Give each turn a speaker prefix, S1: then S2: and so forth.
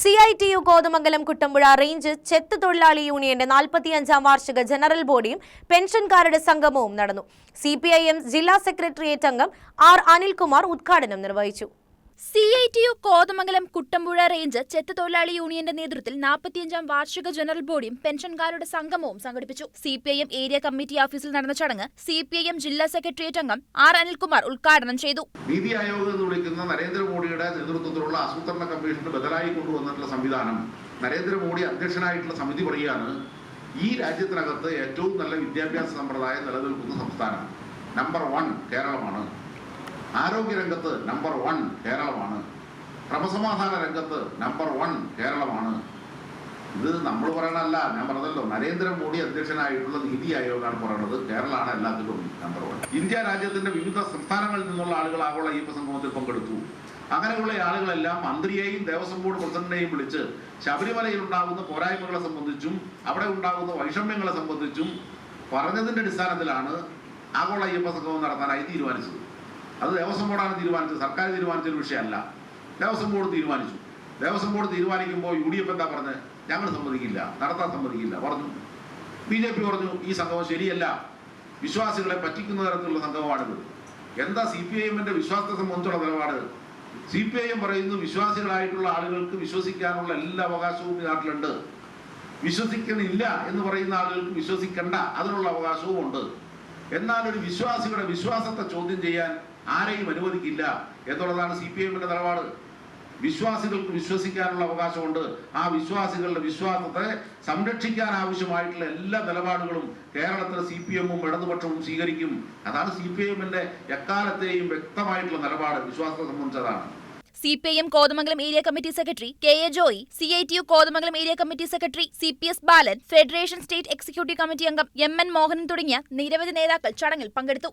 S1: C I T U Kothamangalam Kuttampuzha range ചെത്ത് തൊഴിലാളി യൂണിയന്റെ നാൽപ്പത്തിയഞ്ചാം വാർഷിക ജനറൽ ബോഡിയും പെൻഷൻകാരുടെ സംഗമവും നടന്നു. സി ജില്ലാ സെക്രട്ടേറിയറ്റ് അംഗം ആർ അനിൽകുമാർ ഉദ്ഘാടനം നിർവഹിച്ചു.
S2: C I T U Kothamangalam Kuttampuzha range ചെത്ത് തൊഴിലാളി യൂണിയന്റെ നേതൃത്വത്തിൽ നാൽപ്പത്തിയഞ്ചാം വാർഷിക ജനറൽ ബോഡിയും പെൻഷൻകാരുടെ സംഗമവും സംഘടിപ്പിച്ചു. C P I M area committee ഓഫീസിൽ നടന്ന ചടങ്ങ് സി പി ഐ എം ജില്ലാ സെക്രട്ടേറിയറ്റ് അംഗം ആർ അനിൽകുമാർ ഉദ്ഘാടനം ചെയ്തു.
S3: നീതി ആയോഗ് എന്ന് വിളിക്കുന്ന നരേന്ദ്രമോദിയുടെ നേതൃത്വത്തിലുള്ള ആസൂത്രണ കമ്മീഷന് ബദലായി കൊണ്ടുവന്നിട്ടുള്ള സംവിധാനം നരേന്ദ്രമോദി അധ്യക്ഷനായിട്ടുള്ള സമിതി പറയുകയാണ്. ഈ രാജ്യത്തിനകത്ത് ഏറ്റവും നല്ല വിദ്യാഭ്യാസ സമ്പ്രദായം നിലനിൽക്കുന്ന സംസ്ഥാനം നമ്പർ വൺ കേരളമാണ്. ആരോഗ്യരംഗത്ത് നമ്പർ വൺ കേരളമാണ്. ക്രമസമാധാന രംഗത്ത് നമ്പർ വൺ കേരളമാണ്. ഇത് നമ്മൾ പറയണല്ല ഞാൻ പറഞ്ഞല്ലോ നരേന്ദ്രമോദി അധ്യക്ഷനായിട്ടുള്ള നീതി ആയോഗാണ് പറയുന്നത് കേരളമാണ് എല്ലാത്തിലും നമ്പർ വൺ ഇന്ത്യ രാജ്യത്തിന്റെ വിവിധ സംസ്ഥാനങ്ങളിൽ നിന്നുള്ള ആളുകൾ ആഗോള അയ്യപ്പ സംഗമത്തിൽ പങ്കെടുത്തു. അങ്ങനെയുള്ള ആളുകളെല്ലാം മന്ത്രിയെയും ദേവസ്വം ബോർഡ് പ്രസിഡന്റിനെയും വിളിച്ച് ശബരിമലയിൽ ഉണ്ടാകുന്ന പോരായ്മകളെ സംബന്ധിച്ചും അവിടെ ഉണ്ടാകുന്ന വൈഷമ്യങ്ങളെ സംബന്ധിച്ചും പറഞ്ഞതിന്റെ അടിസ്ഥാനത്തിലാണ് ആഗോള അയ്യപ്പ സംഗമം നടത്താനായി തീരുമാനിച്ചത്. അത് ദേവസ്വം ബോർഡാണ് തീരുമാനിച്ചത്. സർക്കാർ തീരുമാനിച്ച ഒരു വിഷയമല്ല. ദേവസ്വം ബോർഡ് തീരുമാനിച്ചു. ദേവസ്വം ബോർഡ് തീരുമാനിക്കുമ്പോൾ യു ഡി എഫ് എന്താ പറഞ്ഞത്? ഞങ്ങൾ സമ്മതിക്കില്ല. നടത്താൻ സമ്മതിക്കില്ല. പറഞ്ഞു. ബി ജെ പി പറഞ്ഞു ഈ സംഗമം ശരിയല്ല. വിശ്വാസികളെ പറ്റിക്കുന്ന തരത്തിലുള്ള സംഘമാണിത് എന്താ സി പി ഐ എമ്മിന്റെ വിശ്വാസത്തെ സംബന്ധിച്ചുള്ള നിലപാട്? സി പി ഐ എം പറയുന്നു വിശ്വാസികളായിട്ടുള്ള ആളുകൾക്ക് വിശ്വസിക്കാനുള്ള എല്ലാ അവകാശവും ഈ നാട്ടിലുണ്ട്. വിശ്വസിക്കുന്നില്ല എന്ന് പറയുന്ന ആളുകൾക്ക് വിശ്വസിക്കണ്ട. അതിനുള്ള അവകാശവും ഉണ്ട് എന്നാൽ ഒരു വിശ്വാസിയുടെ വിശ്വാസത്തെ ചോദ്യം ചെയ്യാൻ ആരെയും അനുവദിക്കില്ല എന്നുള്ളതാണ് സി പി എമ്മിന്റെ നിലപാട്. വിശ്വാസികൾക്ക് വിശ്വസിക്കാനുള്ള അവകാശമുണ്ട്. ആ വിശ്വാസികളുടെ വിശ്വാസത്തെ സംരക്ഷിക്കാൻ ആവശ്യമായിട്ടുള്ള എല്ലാ നിലപാടുകളും കേരളത്തിലെ സി പി എമ്മും ഇടതുപക്ഷവും സ്വീകരിക്കും. അതാണ് സി പി എമ്മിന്റെ എക്കാലത്തെയും വ്യക്തമായിട്ടുള്ള നിലപാട്. വിശ്വാസത്തെ സംബന്ധിച്ചതാണ്.
S2: C P I M Kothamangalam area committee secretary K A Joy C I T U Kothamangalam area committee secretary C P S Balan federation state executive committee അംഗം എം എൻ മോഹനൻ തുടങ്ങിയ നിരവധി നേതാക്കൾ ചടങ്ങിൽ പങ്കെടുത്തു.